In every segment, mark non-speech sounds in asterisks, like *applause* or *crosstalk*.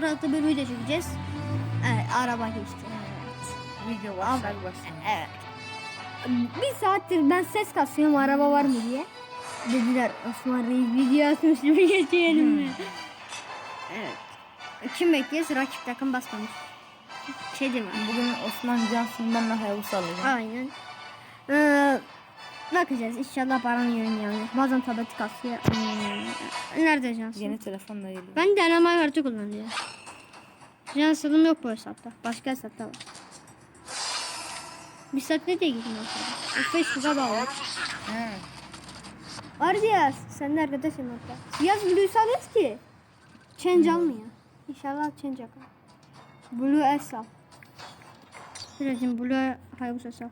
sonra da bir video çekeceğiz. Evet araba geçti. Evet. Video başlar başlar. Evet. Bir saattir ben ses kasıyorum araba var mı diye. Dediler Osman Reis video atmış bir geçelim mi? evet. Kim bekliyoruz? Rakip takım basmamış. Kedi var. Bugün Osman Cansın ben de Hayabusa alacağım. Aynen. Ee, bakacağız. İnşallah paranın yönü yanıyor. Bazen tableti kasıyor. Nerede Cansu? Yeni telefonla geliyor. Ben deneme kartı kullanıyorum. Cansu'nun yok bu hesapta. Başka hesapta var. Bir saat ne diye gidiyor mesela? O Facebook'a bağlı. He. Var diye sen de arkadaşın hatta. Yaz alıyoruz ki. Change almıyor. İnşallah change yapar. Blue al. Birazcık Blue Hayabusa sal.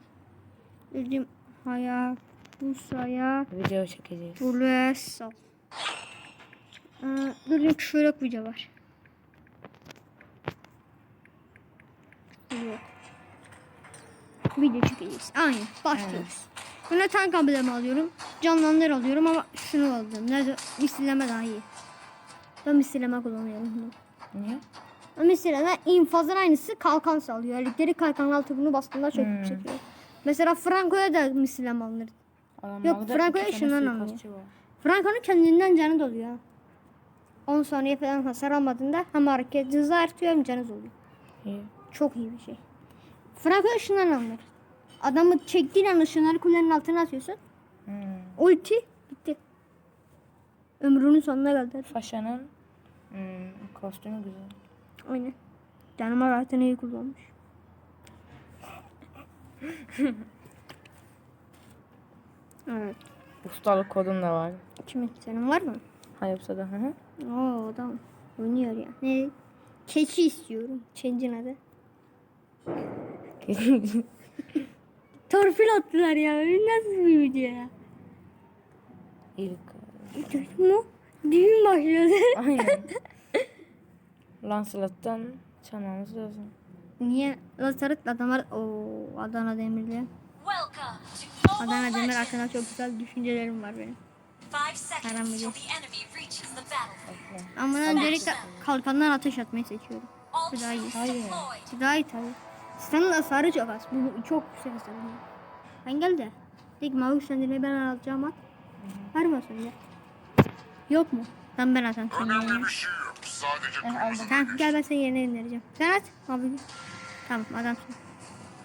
Birazcık Hayabusa'ya Video çekeceğiz. Al. Ee, dur bir şöyle video var. Yok. Video çekeceğiz. Aynen. Başlıyoruz. Buna tank amblemi alıyorum. Canlandır alıyorum ama şunu aldım. Nerede? Misilleme daha iyi. Ben misilleme kullanıyorum bunu. Niye? Ben misilleme infazın aynısı kalkan sağlıyor. Ellikleri kalkanın altı bunu bastığında çok Hmm. yüksek. Mesela Franco'ya da misilleme alınır. Yok, Franco'ya iki tane şundan suikastçı var. Franco'nun kendinden canı doluyor. 10 saniye falan hasar almadığında hem hareket hızı artıyor hem canı doluyor. İyi. Çok iyi bir şey. Franco ışından alınır. Adamı çektiğin an ışınları kulenin altına atıyorsun. Hmm. Ulti bitti. Ömrünün sonuna geldi. Faşa'nın hmm, kostümü güzel. Aynen. Canım zaten iyi kullanmış. *laughs* evet. Ustalık kodum da var. Kimin? Senin var mı? Hayapsa'da. Hı hı. Oo adam oynuyor ya. Ne? Keçi istiyorum. Change'in adı. *laughs* Torpil attılar ya. Nasıl bir video ya? İlk. Duydun mu? Düğün başladı. Aynen. *laughs* Lancelot'tan çalmamız lazım. Niye? Lazaret adamlar... Oo Adana Mobile Adana Demir hakkında çok güzel düşüncelerim var benim. Battlefield. Ama ben öncelikle kalkandan ateş atmayı seçiyorum. Bu daha iyi. Hayır. Bu daha iyi tabii. Senin hasarı çok az. Bu çok yüksek hasar. Ben gel de. Tek mavi sendiri ben alacağım at. Var mı sende? Yok mu? Tamam ben atayım yerine. Eh, aldım. Tamam gel ben senin yerine indireceğim. Sen at. Abi. Tamam adamsın.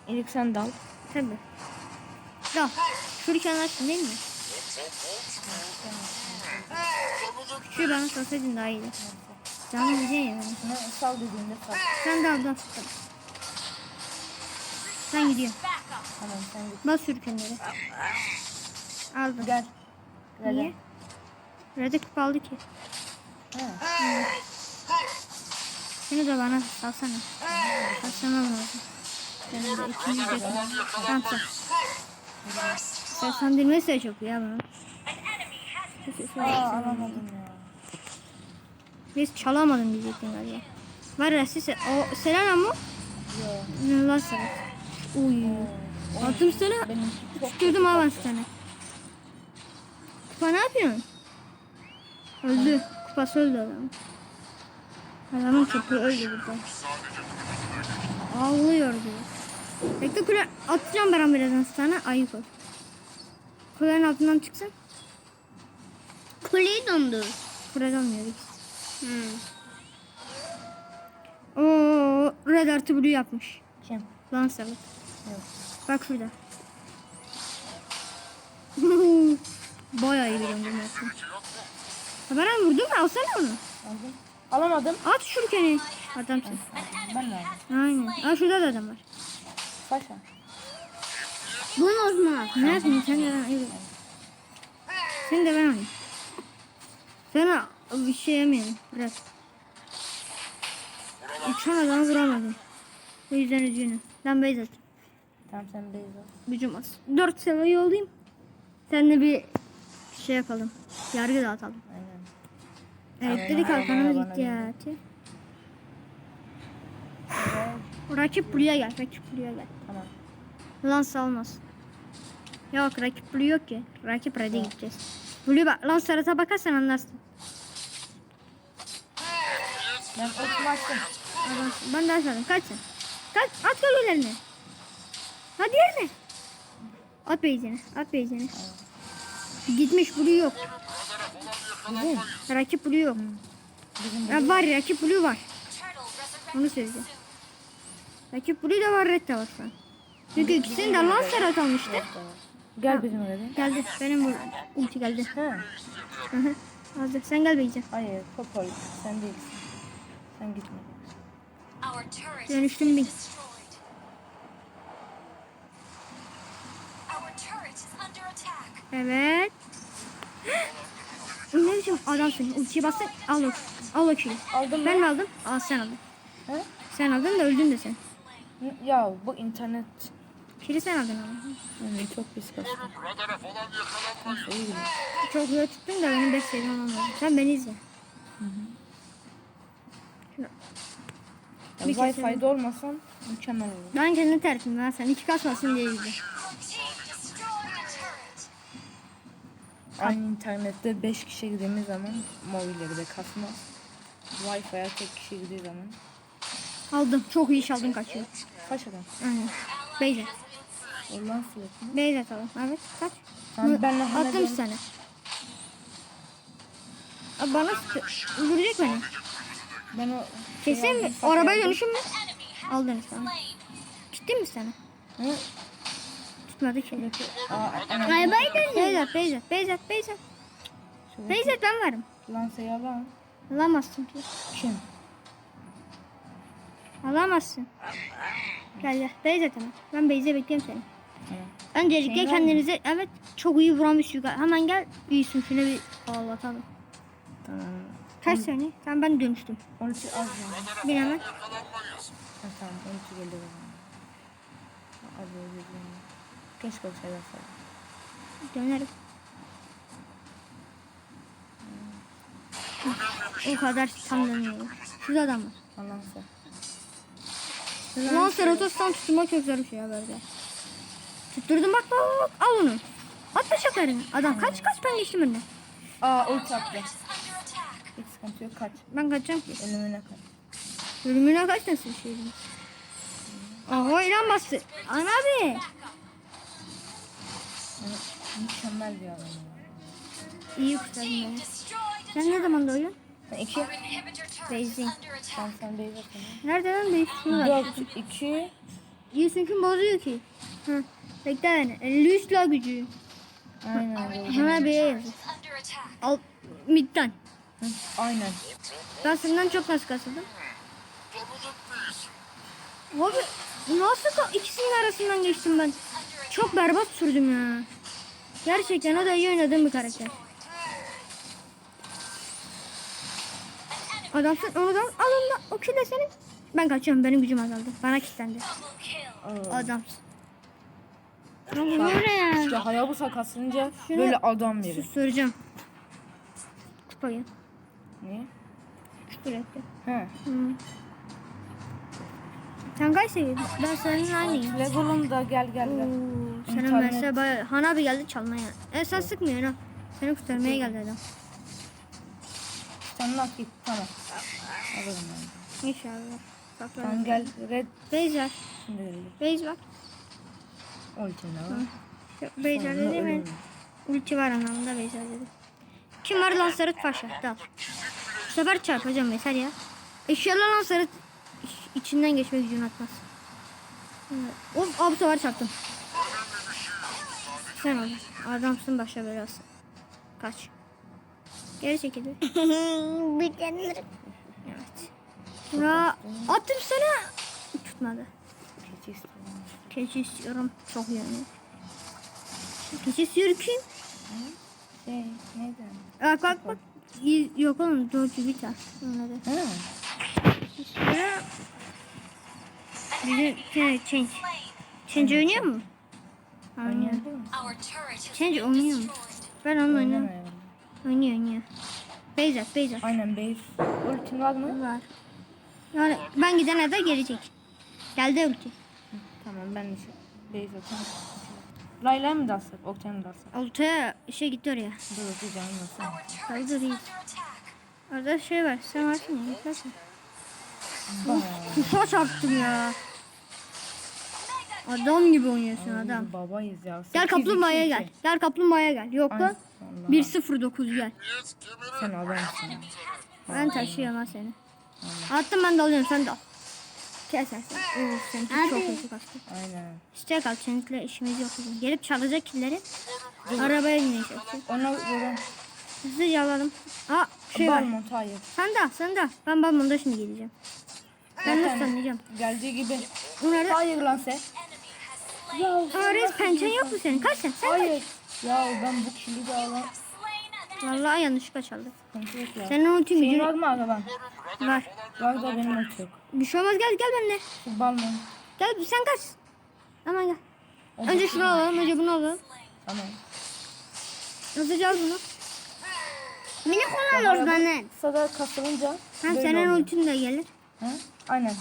İlk sen dal. Tamam. Şunu kenara açtın değil mi? Şu bana sorsaydın daha iyiydi. Canım diyeceksin ya. Şunu sal dediğinde sal. Sen de al da. Sen gidiyor. Back up. Tamam sen git. Bas sürükenleri. Aldım. Gel. Gel. Niye? Nerede kupa aldı ki? He. Şunu da bana salsana. Salsana lazım. Ben de ikinci de Tamam sal. Seslendirmesi de çok ya bunun. Aa alamadım ya. Biz çalamadım diyecektim galiba. Var ya siz o Selena mı? Yok. Lan sana? Uy. Attım sana. Tutturdum ha ben sana. Kupa ne yapıyorsun? Öldü. Kupası öldü adam. Adamın köpeği öldü burada. Ağlıyor diyor. Bekle kule atacağım ben birazdan sana. Ayıp ol. Kulenin altından çıksın. Kuleyi dondur. Kule donmuyor. Hmm. Oo, Red artı Blue yapmış. kim? Lancerlık. Yok. Bak şurada. Bayağı iyi bir döndürme yaptım. Ha, Ben vurdum mu? Alsana onu. Aldım. Alamadım. At şurkeni. Adamsın. Ben de. Aynen. Aa şurada da adam var. Faşa. Bu ne Osman? Ne yapayım? Sen de ben. Evet. Sen de ben oynayayım. Sana bir şey yemeyelim. Bırak. Uçan adamı vuramadım. O yüzden üzgünüm. Ben base atayım. Tamam sen beyaz al. Gücüm az. Dört seviye yollayayım. Seninle bir şey yapalım. Yargı dağıtalım. Aynen. Elektrik kalkanımız. Tüh. Rakip buraya gel. Rakip buraya gel. Tamam. Lance olmaz. Yok rakip Blue yok ki. Rakip Red'e gideceğiz. Blue bak. Lance harita bakarsan anlarsın. Ben ultimi açtım. Ben de açmadım. Kaç sen. Kaç. At kalorilerini. Hadi yerine. At beyzini. At beyzini. Gitmiş blue yok. Bizim. Rakip blue yok. Ya var rakip blue var. Onu söyleyeceğim. Rakip blue de var red de var şu an. Çünkü ikisini de Lancelot almıştı. Gel bizim eve. Geldi. Benim bu ulti geldi. Ha. Hı hı. Hazır. Sen gel beyze. Hayır, Popol sen değilsin. Sen gitme. Dönüştüm bin. Evet. *gasps* *laughs* ne biçim adamsın? Ultiye bastın. Al o. Al o kili. Aldım Ben mi aldım? Al sen aldın. Ha? Sen aldın da öldün de sen. Ya bu internet Kili sen aldın ama. yani çok pis kaçtı. Çok iyi tuttun da benim 5 seviyem olmadı. Sen beni izle. Bir Wi-Fi'de olmasan mükemmel olur. Ben kendi terkim ben sen iki kasmasın diye izle. Aynı internette 5 kişi girdiğimiz zaman mobilleri de kasmaz. Wi-Fi'ye tek kişi girdiği zaman Aldım. Çok iyi iş aldım kaçıyor. kaç adam? Aynen. Beyzat. Oradan sürekli. Beyzat aldım. Evet kaç. Tamam, benle Attım Hannah sana. Aa, Bana sıktı. Beni. Ben o Kesin mi? Arabaya dönüşüm mü? Enemy has Aldın been tamam. Ciddi mi sana? Hı? Tutmadı ki. Dönüyor. Beyzat, Beyzat, Beyzat, Beyzat. şuradaki Beyzat ben varım. Lanseyi alan Alamazsın ki. kim? Alamazsın. Gel gel. Beyzat hemen. Ben Beyze bekliyorum seni. Hı. Öncelikle Şey var mı? kendinize evet çok iyi vuran bir suikast. Hemen gel iyisin şuna bir ağlatalım. Tamam. Kaç saniye? Tamam ben dönüştüm. 12 az hemen. Ha, tamam 12 geldi o zaman. Az dilerim. Keşke o şeyler saydım. Dönerim. O kadar tam dönüyorum. Şurada adam var. Allah'ın Lan Seratos'tan tutturmak çok zor bir şey böyle. Tutturdum bak bak bak. Al onu. At bıçaklarını. Adam kaç kaç ben geçtim önüne. Aa under attack. Hiç sıkıntı yok kaç. Ben kaçacağım ki. Ölümüne kaç. Bölümüne kaç nasıl bir şey ilan bastı. Ana abi. Mükemmel bir adam. İyi beni. A Sen ne zaman doğdun? Ben 2. Our inhibitor turret is Raising. under attack. Sen sen zaten. Nerede lan değil? Şurada. 4, 2. İyi çünkü bozuyor ki. Hı. Bekle beni. 53 la gücü. Aynen. Hemen bir yere yazıyor. Al midden. Hı, Aynen. Ben senden çok nasıl kasıldım. Abi nasıl ikisinin arasından geçtim ben. Çok berbat sürdüm ya. Gerçekten o da iyi oynadığım bir karakter. Adamsın onu da al onu da o kille senin. Ben kaçıyorum benim gücüm azaldı. Bana kilitlendi. Adamsın. Ne İşte ya? Hayabusa kasınca Şunu- böyle adam verir. Susturacağım. Kupayı. Niye? Sürekli. He. Hı. Sen kaç seviyordun? Ben senin aynıyım. Legolum da gel gel gel. Oo, Senin mesela bayağı... Han abi geldi çalmaya. E sen sıkmıyor ha. Seni kurtarmaya geldi adam. Sen nak git tamam. Alırım ben. İnşallah. Bak Tamam gel red Beyz var. şimdi gelir. Beyz. Ultimle var. Beyz var Sonra dedi mi? Ulti var anlamında Beyz var dedi. Kim var lan sarıt paşa? Dal. Bu sefer çarpacağım mesela ya. Eşyalar lan sarıt iç- içinden geçme gücünü atmaz. Of abi sefer çarptım. Sen oldun. Adamsın başa belası. Kaç. Geri çekildi. *laughs* evet. Ya attım sana. Tutmadı. Keçi istiyorum. Keçi istiyorum. Çok oynuyor. Keçi istiyor kim? Şey neydi? Bak bak bak. Yok oğlum George Vita. Anladı. Ha. Ya. Bizim Change. Slain. Change oynuyor mu? Oynuyor. Change oynuyor mu? Ben onunla oynuyorum. Oynuyor oynuyor. Beyzat Beyzat. Aynen base. Ultin var mı? Var. Yani ben gidene de gelecek. Geldi ulti. Tamam ben de şey base atayım. Layla mı dalsak? Oktay mı dalsak? Oltaya şey gitti oraya. Dur dur canım değil. under attack. Orada şey var. Sen varsın ya. Zaten. Kuşa çarptım ya. Adam gibi oynuyorsun adam. Babayız ya. Gel Sekiz, kaplumbağaya iki, gel. iki. Gel kaplumbağaya gel. Yok lan. Allah. 109 gel. Sen adamsın. Ben taşıyorum ha seni. Attım ben de alıyorum sen de al. Kesersin. Oo seninki çok kötü kaçtı. Aynen. İşte kal seninkiyle işimiz yok bizim. Gelip çalacak killeri. Arabaya bineceksin. Ona vurun. Hızlıca alalım. Aa şey var. Balmont hayır. Sen de al sen de al. Ben Balmon'da şimdi geleceğim. Ben nasıl anlayacağım? Geldiği gibi. Bunları... Hayır lan sen. Ya Aa reis pençen yok mu senin? Kaç sen? Sen kaç? hayır. Ya ben bu kili de alan. Vallahi yanlışlıkla çaldı. Sıkıntı yok ya. Senin Senin gücün var mı araban? var. Var da benim ulti yok. Bir şey olmaz gel gel benimle. Balmont. Gel sen kaç. Hemen gel. Önce şunu alalım, önce bunu alalım. Tamam. Al bunu. Mini kullanıyoruz benden. Sada kasılınca Hem böyle senin ultin de gelir. Hı? Aynen.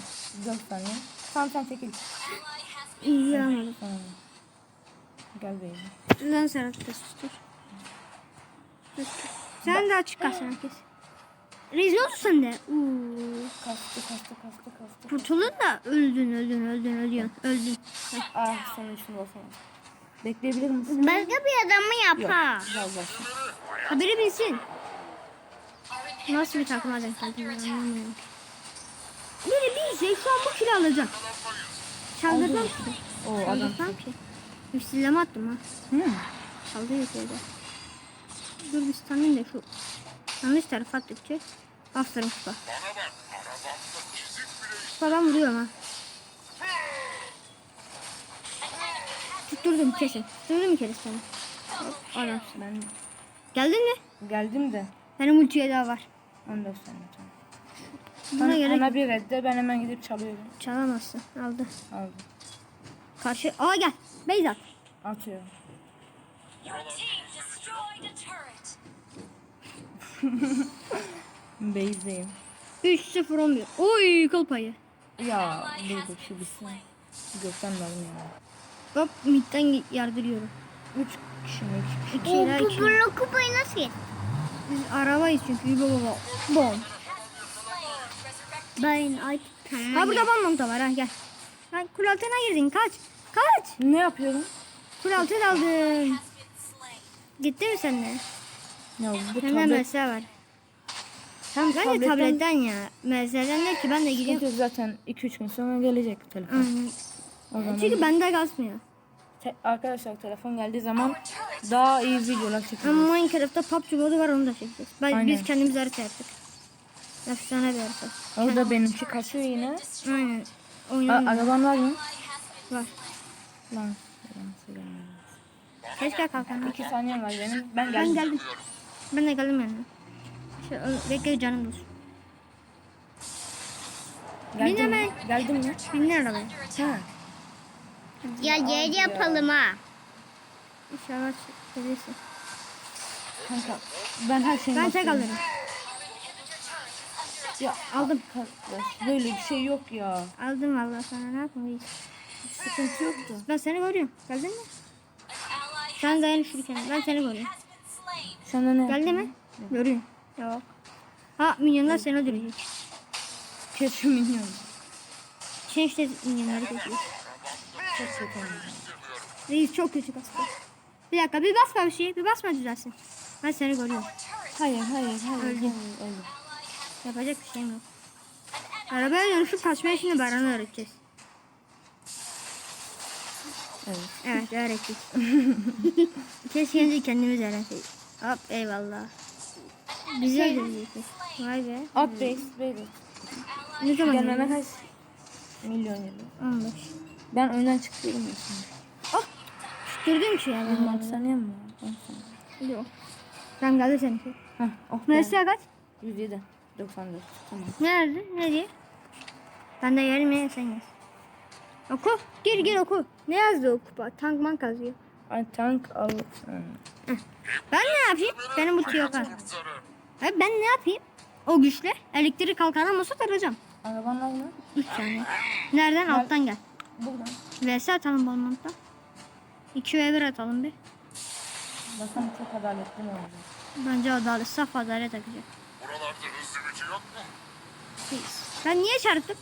4 saniye. Tamam sen çekil. Tamam. Gel beyim. Lan Serhat da sustur. Sen de açık kal sen kes. Rezil olsun sen de. Uuu. Kastı kastı kastı kastı. Kurtuldun da öldün öldün öldün öldün öldün. Ah senin şunu basana. Bekleyebilir misin? Başka bir adamı yap ha. Haberi bilsin. Nasıl bir takıma denk an bu kilo alacak. Çaldırmam ki. Oo adam. Ki. Üstülleme attım ha. Hı. Çaldı yukarıda. Dur bir tanıyım da şu. Yanlış tarafa attıkça. Aferin kupa. Kupadan vuruyorum ha. Tutturdum kesin. Tutturdum kere seni. Adamsın. Ben Geldin mi? geldim de. Benim ultiye daha var. 14 saniye tamam. Buna Bana, gerek bana bir redde ben hemen gidip çalıyorum. çalamazsın. Aldı. Aldım. Karşı. Aa gel. Beyza. Atıyorum. Your team destroyed a turret. Base'deyim. 3-0 11. Oy kıl payı. Ya dur şu bitsin. Gökten verdim ya. Hop midden yardırıyorum. 3 kişi mi? 2 kişi. İki. Burnu kupayı nasıl yedin? Biz arabayız çünkü. Baba baba. Bom. Ben ay tamam. Ha burada bom da var ha gel. Ha kul altına girdin kaç. Kaç. Ne yapıyorum? Kul altına aldın. Gitti mi sende? Ya bu Sende tablet. mesele var. Hem Ben de tabletten ya. Meseleden ne ki ben de gidiyorum. Çünkü zaten 2-3 gün sonra gelecek telefon. Aynen. O zaman Çünkü bende kasmıyor. te- arkadaşlar telefon geldiği zaman daha iyi videolar çekeceğiz. Ama Minecraft'ta PUBG modu var onu da çekeceğiz. Ben, Aynen. biz kendimiz harita yaptık. Efsane bir harita. Orada benimki kasıyor yine. Aynen. A- Oyunun araban var mı? var. Lan. Keşke kalkan. 2 saniye var benim. Ben Ben geldim. geldim. Ben de geldim yanına. Şey, bekle canım dostum. Geldim Bin mi? hemen. Geldim mi? Binler arabaya. Ha. Ya yer yapalım ha. İnşallah gelirsin. Kanka ben her şeyi Ben tek alırım. Ya Aldım. Kardeş böyle bir şey yok ya. Aldım vallahi sana ne yapayım? Sıkıntı yoktu. Ben seni görüyorum. Geldin mi? Sen dayan şuraya. Ben seni görüyorum. Sende ne? Geldi mi? Görüyorum. Yok. Ha minyonlar seni öldürecek. Kes şu minyonu. Şey işte minyonları kesiyor. Çok kötü. Reis çok kötü kastı. Bir dakika bir basma bir şey. Bir basma düzelsin. Ben seni görüyorum. Hayır hayır hayır. Öldüm. hayır, öldüm. Yapacak bir şeyim yok. Arabaya dönüşüp kaçmayı şimdi Baran'a öğreteceğiz. Evet. Evet öğrettik. *laughs* Keşke önce kendimiz öğrenseydik. Hop eyvallah. Bizi öldürecektik. Vay be. Base base. Ne zaman Gelmeme kaç milyon yılı. 15. Ben oyundan çıkıyorum ya şimdi. Oh! Tutturdum ki ya ben. 26 saniye mi? 10 saniye. Yok. Tamam geldi seninki. Hah oh be. Mesela kaç? 107. 94. Tamam. Nerede? Ne diye? Ben de yerim ya sen yaz. Oku. Gir gir oku. Ne yazdı o kupa? Tank mank yazıyor. Ay tank al. Ben ne yapayım? Benim bu tüyo yok ha. Hayır ben ne yapayım? O güçle elektrik kalkanı olsa tarayacağım. Araban var mı? 3 saniye. Nereden? Alttan gel. Buradan. VS atalım Balmont'ta. 2 ve 1 atalım bir. Bakalım çok adaletli mi olacak? Bence adalet, saf adalet akacak. Buralarda hızlı gücü yok mu? Peace. Ben niye çarptım?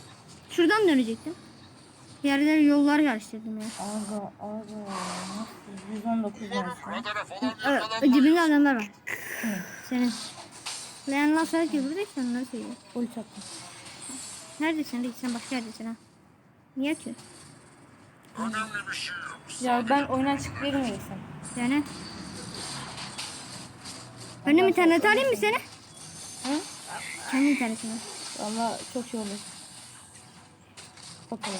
Şuradan dönecektim. Yerleri yollar karıştırdım ya. Aga aga nasıl 119 var. Evet, dibinde adamlar var. Senin. Leğenler sonra ki burada işte onları söylüyor. Ulti attım. Neredesin Rick? Sen başka yerdesin ha. Niye atıyorsun? Ya ben oyundan çıkıp geri mi gitsem? Yani. Ben de internet alayım mı seni? Hı? Kendi internetine. Valla çok şey olur. Bakalım.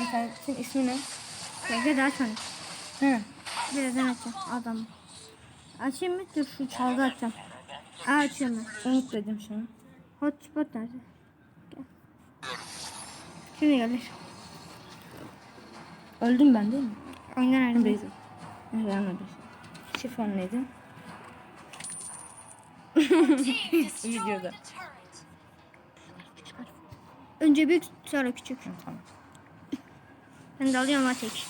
İnternetin ismi ne? Bekle daha sonra. Hı. Birazdan açacağım adam. Açayım mı? Dur şu çalgı açacağım. Aa açıyorum ben. Unut dedim şunu. Hotspot nerede? Gel. Şimdi gelir. Öldüm ben değil mi? Oyundan ayrıldım. Beyza. Evet anladım. Şifon neydi? *laughs* Videoda. Önce büyük sonra küçük. Hı, tamam. Ben de alıyorum ha tek.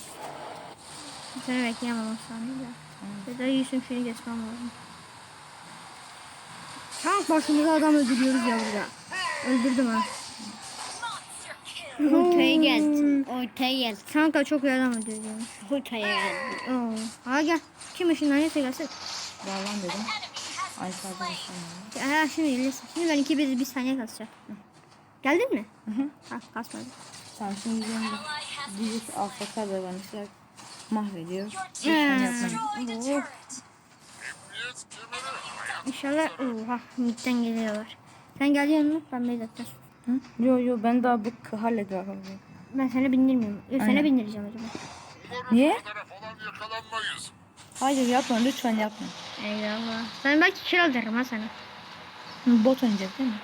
Seni bekleyemem o saniye de. Ya da Yusuf şunu geçmem lazım. Tank başımıza adam öldürüyoruz ya burada. Öldürdüm ha. Ortaya gelsin. Ortaya gelsin. Tanka çok iyi adam öldürüyormuş. Ortaya gelsin. Oo. Ha gel. Kim ışınlanıyorsa gelsin. Bağlan dedim. Alfa slain. arkadaşlar. Ha şimdi gelirsin. Şimdi ben iki bir, bir saniye kasacağım. Geldin mi? Hı hı. Ha kasmadı. Tamam şimdi Diyecek alfa davranışlar mahvediyor. turret. İnşallah oha midden geliyorlar. Sen geliyorsun mu? Ben Beyzat'tan. Hı? Yo yo ben daha bu k- hallediyorum. Ben seni bindirmiyorum. Yok, seni Aynen. bindireceğim zaman. Niye? Hayır yapma lütfen yapma. Eyvallah. Ben belki kira alırım ha sana. Bot oynayacak değil mi?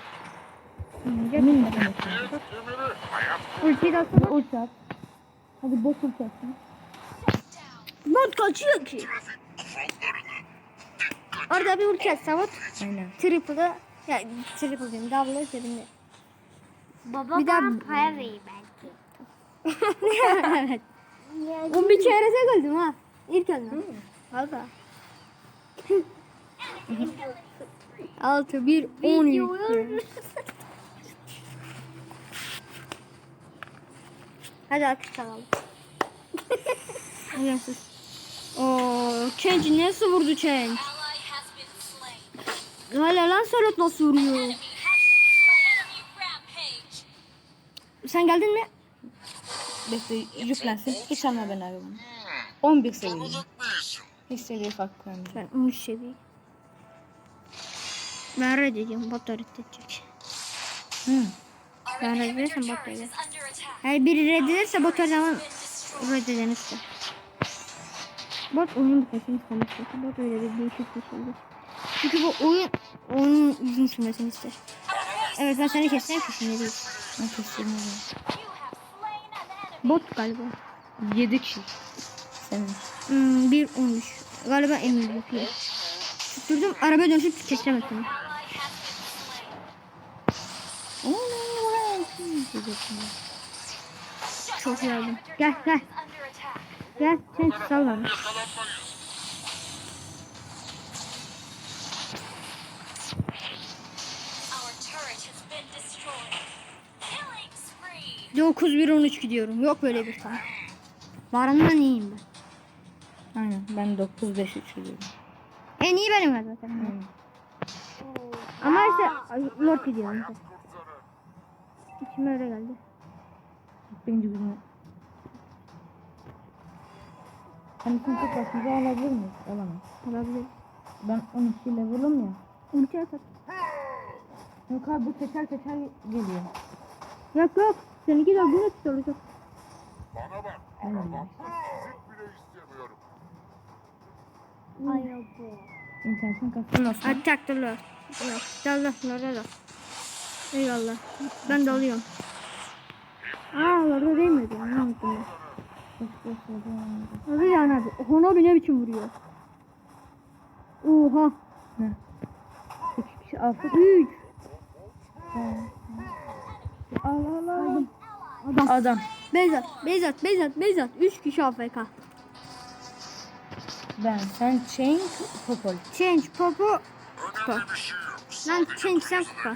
Emin misin? Ultiyi de atsana. Ulti at. Hadi bot ulti atsın. Bot kaçıyor ki. Orada bir ulti atsa bot. Aynen. Triple'ı ya triple diyeyim double'ı cebinde. Baba Bir daha- para verir belki. *laughs* evet. On bir çeyresek öldüm ha. İlk öldüm. Valla. 6 1 10 Hadi alkış çalalım. Hadi sus. Oo, Change nasıl vurdu Change? Hala lan Serhat nasıl vuruyor? Sen geldin mi? Bekle yüklensin. Hiç alma ben arabamı. 11 seviye. Hiç seviye fark koymuyor. Ben 13 seviye. Ben reddediyorum. Bot reddedecek. Hı. Ben reddedersem bot da attack. Her biri reddederse bot her zaman Been destroyed. reddeden ister. Bot oyun bitmesini. Çünkü Bot öyle bir değişik bir şeydir. Çünkü bu oyun oyunun uzun sürmesini ister. Evet ben seni ki şimdi değil. Ben enemy. Bot galiba. 7 kişi. Senin. Hmm, 1 13. Galiba MVP. Tutturdum araba dönüşüp keseceğim seni. Slain. Çok yardım. Gel gel gel sen sal bana. Yakalanmayız. Our turret has been destroyed. Killing spree. 9 1 13 gidiyorum. Yok böyle bir tane. Varından iyiyim ben. Aynen ben 9 5 3 diyorum. En iyi benim zaten. Ama işte Lord gidiyorum. işte. İçime öyle geldi. Birinci birine. Hani sen tek başımıza alabilir miyiz? Alamayız. Olabilir. Ben 12 level'ım ya. Ulti atak. Yok abi bu teker teker geliyor. Yok yok. Seninki de bir üstü olacak. Bana bak. Arabamda fizik bile istemiyorum. İnternetin kastı nasıl? Hadi taktır Lord. Yok. Dal. Eyvallah. Ben de alıyorum. Aa Lord'a değmedi. Ne ben. Oldu. Hadi yani abi. Honor ne biçim vuruyor? Oha. Ne? 8 kişi alfa. 3. Al al al. Adam. Adam. Beyzat. Beyzat. Beyzat. Beyzat. 3 kişi AFK. Ben. Sen Chain Popol. Change. Popo. Kupa. Lan change sen kupa.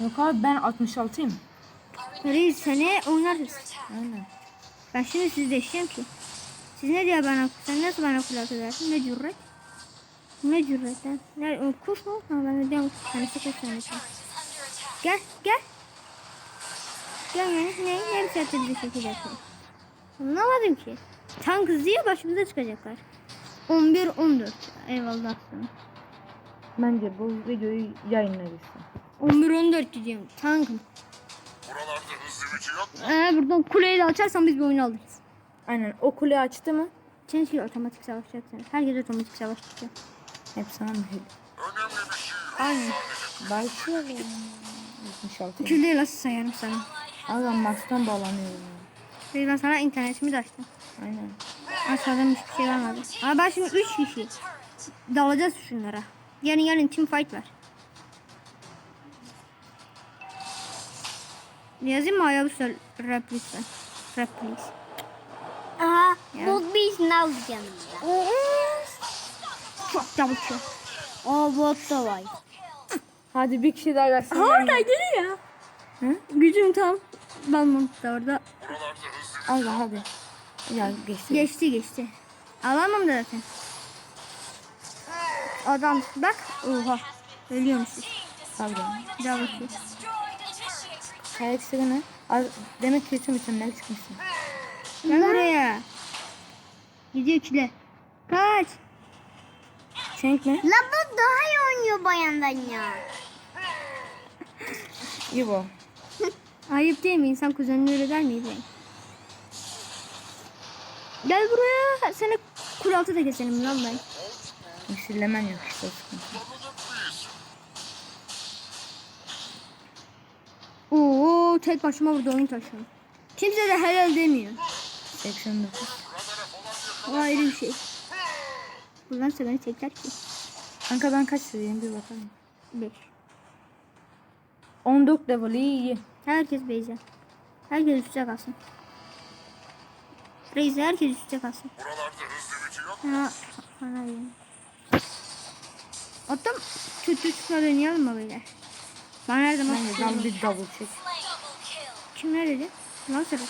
Yok abi ben 66'yım. Reis seni oynarız. Aynen. Ben şimdi sizi değişeceğim ki. Siz ne diye bana, sen nasıl bana kul atacaksın? Ne cüret? Ne cüret lan? Ne, o kuş mu? Ha ben de diyorum kuş. Sen. Gel, gel. Gel yani ne, ne bir saatte bizi çekeceksin? Anlamadım ki. Tank hızlıya başımıza çıkacaklar. 11-14. Eyvallah sana. Bence bu videoyu yayınlarız. 11-14 diyeceğim. Tankım. Buralarda hızlı gücü yok mu? Eğer buradan kuleyi de açarsan biz bir oyun alırız. Aynen o kule açtı mı? Çünkü otomatik savaş yapacaksın. Herkes otomatik savaş yapacak. Hep sana mı? Önemli bir şey yok. Aynen. Başlayalım. 76. Küldeyi nasıl sayarım sana? Adam Mars'tan bağlanıyor. Şimdi ben sana internetimi de açtım. Aynen. Aşağıdan hiçbir şey varmadı. Ama ben şimdi 3 kişi. Dalacağız şunlara. Yarın yarın team fight var. Yazayım mı Hayabusa rap lütfen? Rap please. Aha. Ya. Bu bir sınav yanında. Çok çabuk. O bot da var. Hadi bir kişi daha gelsin. Orada geliyor. Hı? Gücüm tam. Balmont da orada. Allah hadi. Ya geçti. Geçti geçti. Alamam da zaten. Adam bak. Oha. Ölüyormuşuz. Pardon. Daha bakayım. Sigara. Az- Demek ki tüm itemler çıkmışsın. Gel buraya. Gidiyor kile. Kaç. Çenk mi? La bu daha iyi oynuyor bayandan ya. İbo. *laughs* Ayıp değil mi? İnsan kuzenine öyle der miydi? Gel buraya. Seni kul altı da keselim lan ben. Yeşillemen yok işte sıkıntı. Oo tek başıma burada oyun taşıyorum. Kimse de helal demiyor. 89. Radara falan O ayrı bir şey. Buradan beni çeker ki. Kanka ben kaç seviyeyim bir bakalım. 5. 14 level iyi iyi. Herkes Beyza. Herkes üstte kalsın. Reis herkes üstte kalsın. Buralarda hızlı mu? Ha, yiyin. Hatta kötü tuşla oynayalım mı böyle? Ben de ben bir double check. Kim ne dedi? Lan sıra.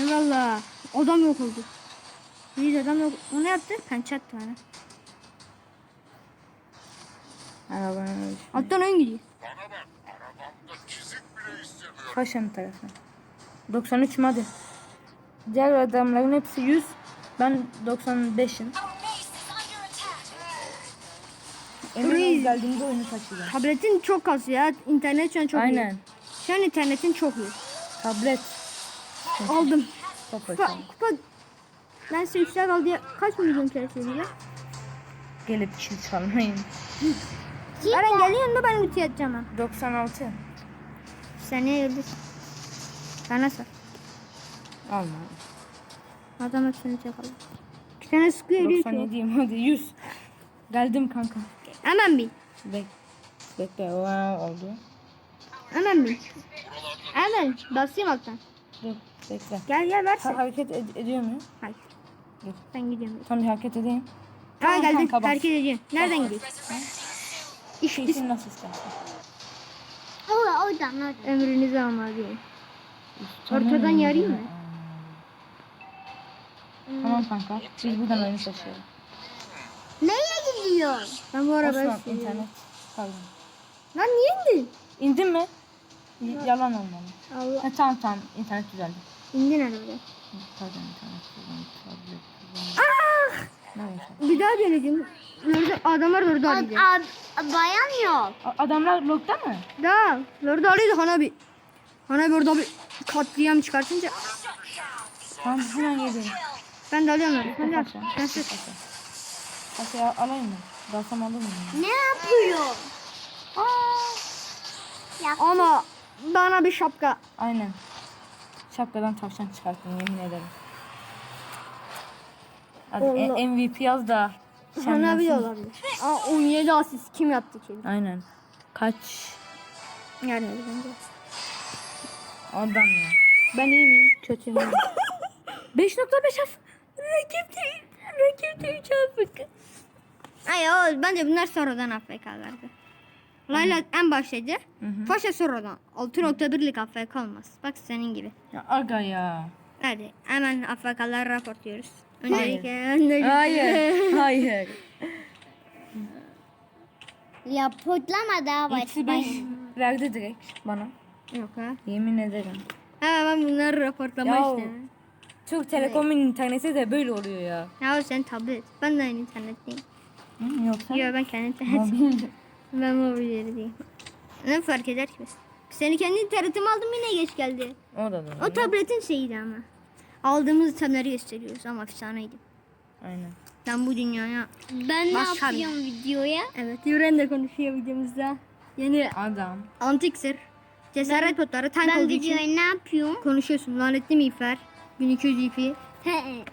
Eyvallah. Adam yok oldu. Reis adam yok. O ne yaptı? Pençe attı bana. Arabanın. Alttan oyun gidiyor. Bana bak. Arabamda çizik bile istemiyorum. Paşa'nın tarafına. 93 mi hadi. Diğer adamların hepsi 100. Ben 95'im. Ol geldiğimde oyunu taşıyacağım. Tabletin çok az ya. İnternet şu an çok iyi. Aynen. Şu an internetin çok iyi. Tablet. Aldım. Kupa, kupa. Ben size üçler al diye kaç milyon kere söyleyeceğim? Gelip kill çalmayın. Eren geliyorsun da ben ulti atacağım ha. 96. Seneye yıldız. Bana sor. Alma. Adam hepsini çakalım. İki tane sıkıyor eriyor ki. 97'yim hadi 100. Geldim kanka. Hemen bin. Bek bekle o oldu. Hemen bin. Hemen basayım alttan. Dur bekle. Gel gel Ha, versin. hareket ed- ediyor muyum? Hayır. Dur. Ben gidiyorum. Tam bir hareket edeyim. Aa geldim. kanka. Hareket ediyorum. Nereden gidiyor? İş için nasıl istersen. Orada oradan oradan. Ömrünüzü alma diyorum. Ortadan yarayım mı? Tamam kanka. Biz buradan oyunu taşıyalım. Gidiyor? Ben bu arabayı Osman sürüyorum. internet. Pardon. Lan niye indin? İndin mi? Y- Yalan olmalı. Allah. Ha, tamam tamam internet düzeldi. İndin arabaya. Pardon internet düzeldi. Tablet düzeldi. Ah! Ne olmuş? Bir daha deneyeceğim. Orada adamlar orada Ad, arayacak. ad, bayan yok. A- Adamlar logda mı? Da orada arıyordu Hanabi. Hanabi orada bir katliam çıkartınca Tamam hemen geliyorum. ben de alıyorum onu. Sen de al. Paşa. Sen Paşa'yı alayım mı? Dalsam alır mıyım? Ne yapıyor? Ya Ama bana bir şapka. Aynen. Şapkadan tavşan çıkarttım yemin ederim. Hadi Allah. e- MVP yaz da. De şenlensin. olabilir. Aa 17 asist kim yaptı ki? Aynen. Kaç Yani bence. adam ya. Ben iyi miyim? Kötü mü? *laughs* 5.5 as. Rakip değil. Rakip değil çarpık. Ay o bence bunlar sonradan AFK'lardı. Layla en baştaydı. Paşa sonradan. 6.1'lik AFK olmaz. Bak senin gibi. Ya aga ya. Hadi hemen AFK'ları raporluyoruz. Öncelikle, öncelikle. Hayır. Hayır. Ya potlama daha beş verdi direkt bana. Yok ha. Yemin ederim. Hemen ben bunları raporlama Ya. işte. Türk Telekom'un interneti de böyle oluyor ya. Ya o sen tablet. Ben de aynı internetteyim. Hı, yoksa Yok ben kendi internetteyim. mobil. *laughs* ben mobil yerideyim. Ne fark eder ki? Seni kendi internetime aldım yine geç geldi. O da doğru. O tabletin şeyiydi ama. Aldığımız itemleri gösteriyoruz ama efsaneydi. Aynen. Ben bu dünyaya... Ben ne bir- yapıyorum videoya? Evet Yüren de konuşuyor videomuzda. Yeni Adam. antik sır. Cesaret potları tank Ben olduğu için videoya ne yapıyorum? konuşuyorsun. Lanetli miğfer. 1200 IP. He.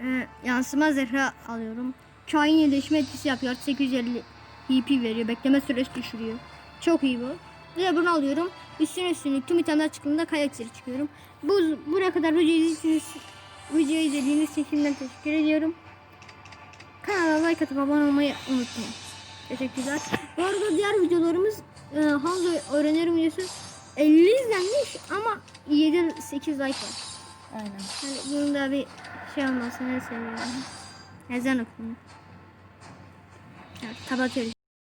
Ee, yansıma zırhı alıyorum. Kain iyileşme etkisi yapıyor. 850 EP veriyor. Bekleme süresi düşürüyor. Çok iyi bu. Bir de bunu alıyorum. Üstüne üstüne tüm itemler çıktığında kayak zırhı çıkıyorum. Bu buraya kadar video izlediğiniz, video izlediğiniz için teşekkür ediyorum. Kanala like atıp abone olmayı unutmayın. Teşekkürler. Bu arada diğer videolarımız e, Hanzo öğrenirim videosu 50 izlenmiş ama 7-8 like var. Aynen. Hani bunun da bir şey olmasını seviyorum. Ezan okunu. Evet, kapatıyoruz.